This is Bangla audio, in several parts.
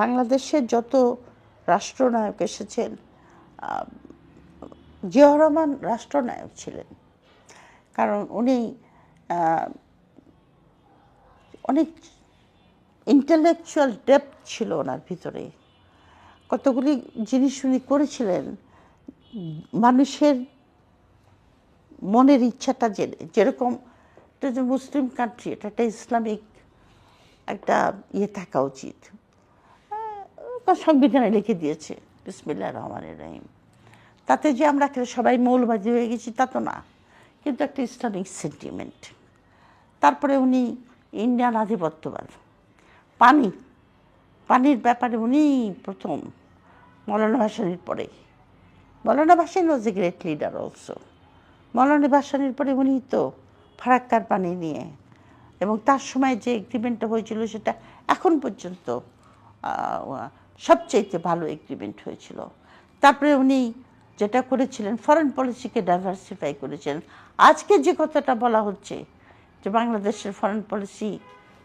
বাংলাদেশের যত রাষ্ট্রনায়ক এসেছেন জিয়াউর রহমান রাষ্ট্রনায়ক ছিলেন। কারণ উনি অনেক ইন্টেলেকচুয়াল ডেপথ ছিল ওনার ভিতরে। কতগুলি জিনিস উনি করেছিলেন, মানুষের মনের ইচ্ছাটা জেনে যেরকম এটা যে মুসলিম কান্ট্রি এটা একটা ইসলামিক একটা ইয়ে থাকা উচিত। আহ, সংবিধানে লিখে দিয়েছে বিসমিল্লা রহমানের রহিম। তাতে যে আমরা সবাই মৌলবাদী হয়ে গেছি তা তো না। কিন্তু একটা ইসলামিক সেন্টিমেন্ট তারপরে উনি ইন্ডিয়ান আধিপত্যবাদ। পানি পানির ব্যাপারে উনি প্রথম মৌলানা ভাসানির পরে Maulana Bhashani was a great leader also Maulana ভাসানির পরে উনি তো ফারাক্কার পানি নিয়ে এবং তার সময় যে এগ্রিমেন্টটা হয়েছিল সেটা এখন পর্যন্ত সবচাইতে ভালো এগ্রিমেন্ট হয়েছিল। তারপরে উনি যেটা করেছিলেন ফরেন পলিসিকে ডাইভার্সিফাই করেছিলেন আজকে যে কথাটা বলা হচ্ছে যে বাংলাদেশের ফরেন পলিসি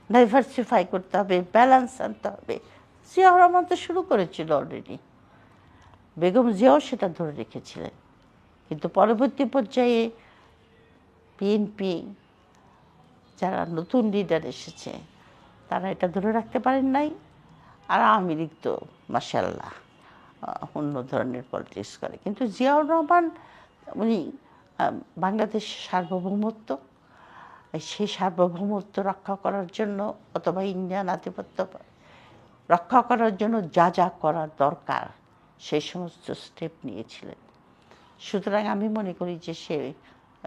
ডাইভার্সিফাই করতে হবে ব্যালেন্স আনতে হবে জিয়াউর রহমান তো শুরু করেছিল অলরেডি বেগম জিয়াও সেটা ধরে রেখেছিলেন। কিন্তু পরবর্তী পর্যায়ে বিএনপি যারা নতুন লিডার এসেছে, তারা এটা ধরে রাখতে পারেন নাই। আর আওয়ামী লীগ তো মাসাল্লাহ অন্য ধরনের পলিটিক্স করে। কিন্তু জিয়াউর রহমান, উনি বাংলাদেশ সার্বভৌমত্ব সেই সার্বভৌমত্ব রক্ষা করার জন্য অথবা ইন্ডিয়ান আধিপত্য রক্ষা করার জন্য যা যা করার দরকার, সেই সমস্ত স্টেপ নিয়েছিলেন। সুতরাং আমি মনে করি যে সে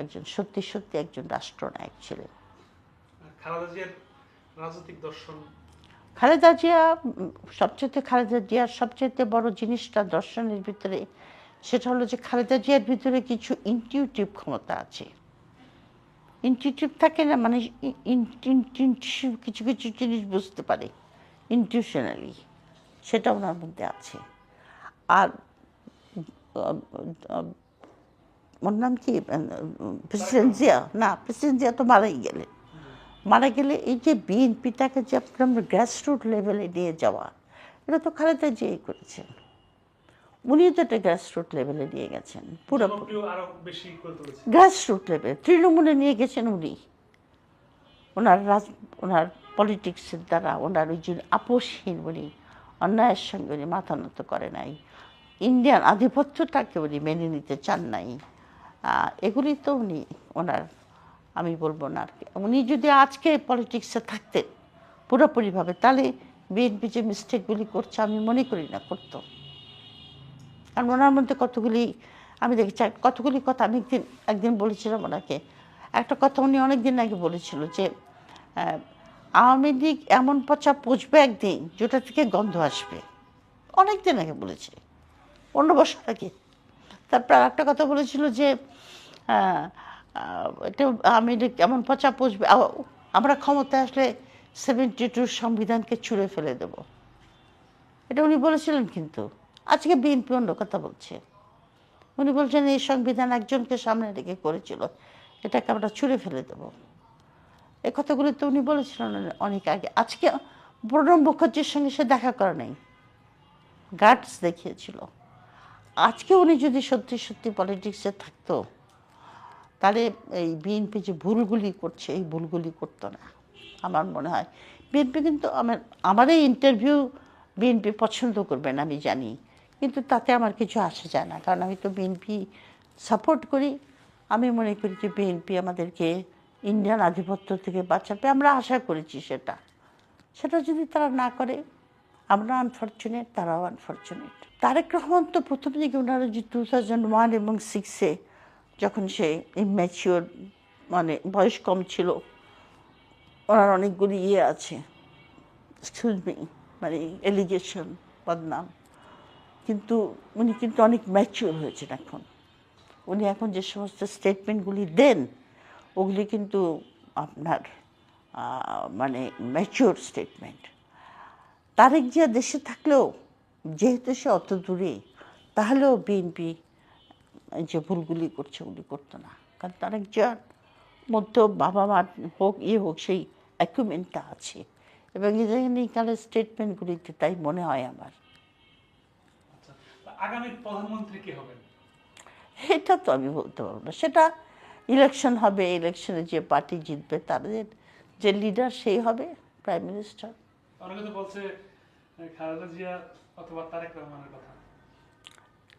একজন, সত্যি সত্যি একজন রাষ্ট্রনায়ক ছিলেন। খালেদা রাজনৈতিক দর্শন খালেদা জিয়া, সবচেয়ে খালেদা জিয়ার সবচেয়ে বড় জিনিসটা দর্শনের ভিতরে, সেটা হলো যে খালেদা জিয়ার ভিতরে কিছু ইনটিউটিভ ক্ষমতা আছে। ইনটিউটিভ থাকে না মানে কিছু কিছু জিনিস বুঝতে পারে ইনটিউশনালি সেটা ওনার মধ্যে আছে। আর, ওর নাম কি? প্রেসিডেন্ট জিয়া? না, প্রেসিডেন্ট জিয়া তো মারাই গেলেন। মারা গেলে এই যে বিএনপিটাকে যে আপনার গ্রাসরুট লেভেলে নিয়ে যাওয়া এটা তো খালেদা জিয়াই করেছেন। উনিও তো এটা গ্রাসরুট লেভেলে নিয়ে গেছেন পুরো জনপ্রিয় আরও বেশি করে তুলেছে গ্রাসরুট লেভেল তৃণমূলে নিয়ে গেছেন উনি। ওনার রাজ ওনার পলিটিক্সের দ্বারা ওনার ওই যে আপোষহীন উনি অন্যায়ের সঙ্গে উনি মাথা নত করে নাই। ইন্ডিয়ান আধিপত্যটাকে উনি মেনে নিতে চান নাই। এগুলি তো উনি ওনার আমি বলব না আর কি। উনি যদি আজকে পলিটিক্সে থাকতেন পুরোপুরিভাবে, তাহলে বিএনপি যে মিস্টেকগুলি করছে, আমি মনে করি না করতো। কারণ ওনার মধ্যে কতগুলি, আমি দেখেছি, কতগুলি কথা আমি একদিন একদিন বলেছিলাম ওনাকে। একটা কথা উনি অনেক দিন আগে বলেছিল যে আওয়ামী লীগ এমন পচা পচবে একদিন যেটা থেকে গন্ধ আসবে। অনেক দিন আগে বলেছে অন্য বছর আগে। তারপর একটা কথা বলেছিল যে এটা আওয়ামী লীগ পচা পচবে আমরা ক্ষমতায় আসলে সেভেন্টি টুর সংবিধানকে ছুঁড়ে ফেলে দেবো। এটা উনি বলেছিলেন কিন্তু। আজকে বিএনপি অন্য কথা বলছে। উনি বলছেন, এই সংবিধান একজনকে সামনে রেখে করেছিল, এটাকে আমরা ছুঁড়ে ফেলে দেব। এ কথাগুলি তো উনি বলেছিলেন অনেক আগে। আজকে প্রণব মুখার্জির সঙ্গে সে দেখা করে নাই। গার্ডস দেখিয়েছিল। আজকে উনি যদি সত্যি সত্যি পলিটিক্সে থাকতো তাহলে এই বিএনপি যে ভুলগুলি করছে, এই ভুলগুলি করতো না। আমার মনে হয় বিএনপি কিন্তু আমার আমার ইন্টারভিউ বিএনপি পছন্দ করবে না, আমি জানি। কিন্তু তাতে আমার কিছু আসে যায় না, কারণ আমি তো বিএনপি সাপোর্ট করি। আমি মনে করি যে বিএনপি আমাদেরকে ইন্ডিয়ান আধিপত্য থেকে বাঁচাবে, আমরা আশা করেছি সেটা। সেটা যদি তারা না করে, আমরা আনফর্চুনেট তারাও আনফর্চুনেট তারেক রহমান তো প্রথম দিকে ওনারা যে টু থাউজেন্ড ওয়ান এবং সিক্সে যখন সে ইম্যাচিওর মানে বয়স কম ছিল, ওনার অনেকগুলি ইয়ে আছে। এক্সকিউজ মি মানে এলিগেশন বদনাম। কিন্তু উনি কিন্তু অনেক ম্যাচিওর হয়েছেন এখন। উনি এখন যে সমস্ত স্টেটমেন্টগুলি দেন, ওগুলি কিন্তু আপনার মানে ম্যাচিওর স্টেটমেন্ট তারেক জিয়া দেশে থাকলেও, যেহেতু সে অত দূরে, তাহলেও বিএনপি যে ভুলগুলি করছে ওগুলি করতো না। কারণ তারেক জিয়ার মধ্যেও বাবা মা হোক ইয়ে হোক সেই অ্যাকুমেন্টটা আছে। এবং ইদানিংকালের স্টেটমেন্টগুলিতে তাই মনে হয় আমার। আচ্ছা আগামী প্রধানমন্ত্রী কে হবেন? এটা তো আমি বলতে পারব না। সেটা ইলেকশন হবে ইলেকশনে যে পার্টি জিতবে তাদের যে লিডার সেই হবে প্রাইম মিনিস্টার অনেকে তো বলছে খালেদা জিয়া অথবা তারেক রহমানের কথা।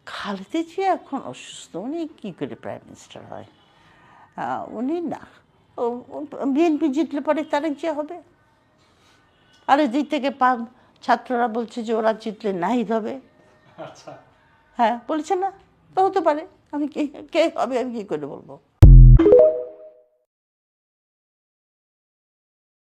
খালেদা জিয়া এখন অসুস্থ। উনি কী করে প্রাইম মিনিস্টার হয়? উনি না। বিএনপি জিতলে পরে তারেক জিয়া হবে। আর এদিক থেকে পাম ছাত্ররা বলছে যে ওরা জিতলে নাহিদ হবে। আচ্ছা। হ্যাঁ বলছে না। তো হতে পারে। আমি কে কে হবে আমি কী করে বলব?